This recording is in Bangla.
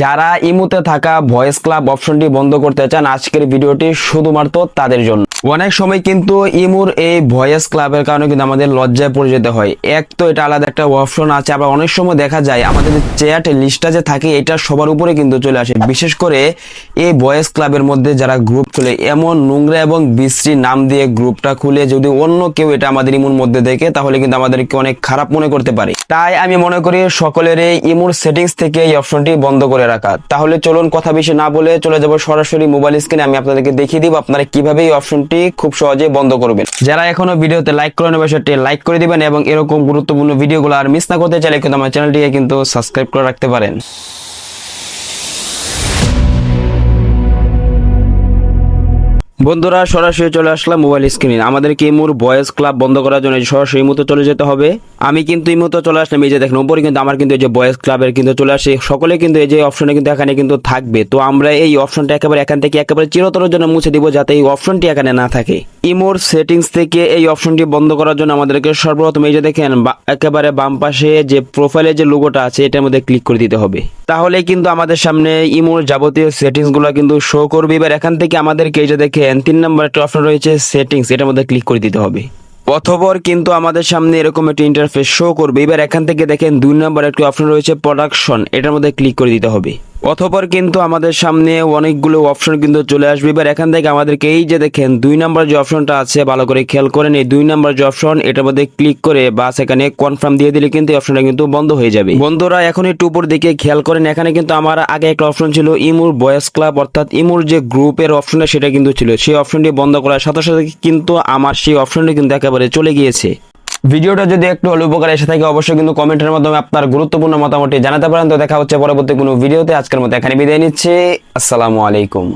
যারা ইমুতে থাকা ভয়েস ক্লাব অপশনটি বন্ধ করতে চান, আজকের ভিডিওটি শুধুমাত্র তাদের জন্য। অনেক সময় কিন্তু ইমুর এই ভয়েস ক্লাবের কারণে কিন্তু আমাদের লজ্জায় পড়ে যেতে হয়। এক তো এটা আলাদা একটা অপশন আছে, আবার অনেক সময় দেখা যায় আমাদের যে চ্যাট লিস্টটা যে থাকে, এটা সবার উপরে কিন্তু চলে আসে। বিশেষ করে এই ভয়েস ক্লাবের মধ্যে যারা গ্রুপ খুলে, এমন নোংরা এবং বিশ্রী নাম দিয়ে গ্রুপটা খুলে, যদি অন্য কেউ এটা আমাদের ইমুর মধ্যে দেখে, তাহলে কিন্তু আমাদেরকে অনেক খারাপ মনে করতে পারে। তাই আমি মনে করি সকলের এই ইমুর সেটিংস থেকে এই অপশনটি বন্ধ করে রাখা। তাহলে চলুন কথা বেশি না বলে চলে যাব সরাসরি মোবাইল স্ক্রিনে আমি আপনাদেরকে দেখিয়ে দিব আপনারা কীভাবে এই অপশনটি খুব সহজে বন্ধ করবেন। যারা এখনও ভিডিওতে লাইক করে নেবে সেটি লাইক করে দিবেন এবং এরকম গুরুত্বপূর্ণ ভিডিওগুলো আর মিস না করতে চাইলে কিন্তু আমার চ্যানেলটিকে কিন্তু সাবস্ক্রাইব করে রাখতে পারেন। বন্ধুরা, সরাসরি চলে আসলাম মোবাইল স্ক্রিনে আমাদেরকে ইমুর ভয়েস ক্লাব বন্ধ করার জন্য সরাসরি ইমুতে চলে যেতে হবে? আমি কিন্তু ইমুতে চলে আসলাম, এই যে দেখেন, উপরে কিন্তু আমার কিন্তু এই যে ভয়েস ক্লাবের কিন্তু চলে আসে। সকলে কিন্তু এই যে অপশনে কিন্তু এখানে কিন্তু থাকবে। তো আমরা এই অপশনটা একেবারে এখান থেকে একেবারে চিরতরের জন্য মুছে দিব, যাতে এই অপশনটি এখানে না থাকে। ইমোর সেটিংস থেকে এই অপশনটি বন্ধ করার জন্য আমাদেরকে সর্বপ্রথম এই যে দেখেন একেবারে বাম পাশে যে প্রোফাইলে যে লোগোটা আছে, এটার মধ্যে ক্লিক করে দিতে হবে। তাহলে কিন্তু আমাদের সামনে ইমোর যাবতীয় সেটিংসগুলো কিন্তু শো করবে। এবার এখান থেকে আমাদেরকে এই যে দেখেন, তিন নম্বর একটা অপশন রয়েছে সেটিংস এটার মধ্যে ক্লিক করে দিতে হবে। অথবর কিন্তু আমাদের সামনে এরকম একটা ইন্টারফেস শো করবে। এবার এখান থেকে দেখেন দুই নম্বর একটি অপশন রয়েছে প্রোডাকশন এটার মধ্যে ক্লিক করে দিতে হবে। অথপর কিন্তু আমাদের সামনে অনেকগুলো অপশন কিন্তু চলে আসবে। এবার এখান থেকে আমাদেরকে এই যে দেখেন, দুই নম্বর যে অপশনটা আছে, ভালো করে খেয়াল করেন এই দুই নম্বর যে অপশন এটার মধ্যে ক্লিক করে বা সেখানে কনফার্ম দিয়ে দিলে কিন্তু এই অপশনটা কিন্তু বন্ধ হয়ে যাবে। বন্ধুরা, এখন একটু উপর দিকে খেয়াল করেন এখানে কিন্তু আমার আগে একটা অপশন ছিল ইমুর বয়েস ক্লাব অর্থাৎ ইমুর যে গ্রুপের অপশনটা সেটা কিন্তু ছিল। সেই অপশনটি বন্ধ করার সাথে সাথে কিন্তু আমার সেই অপশনটি কিন্তু একেবারে চলে গিয়েছে। ভিডিওটা যদি একটু হলে উপকার এসে থাকে, অবশ্যই কিন্তু কমেন্টের মাধ্যমে আপনার গুরুত্বপূর্ণ মতামতটি জানাতে পারেন। তো দেখা হচ্ছে পরবর্তী কোনো ভিডিওতে। আজকের মতো এখানে বিদায় নিচ্ছি। আসসালামু আলাইকুম।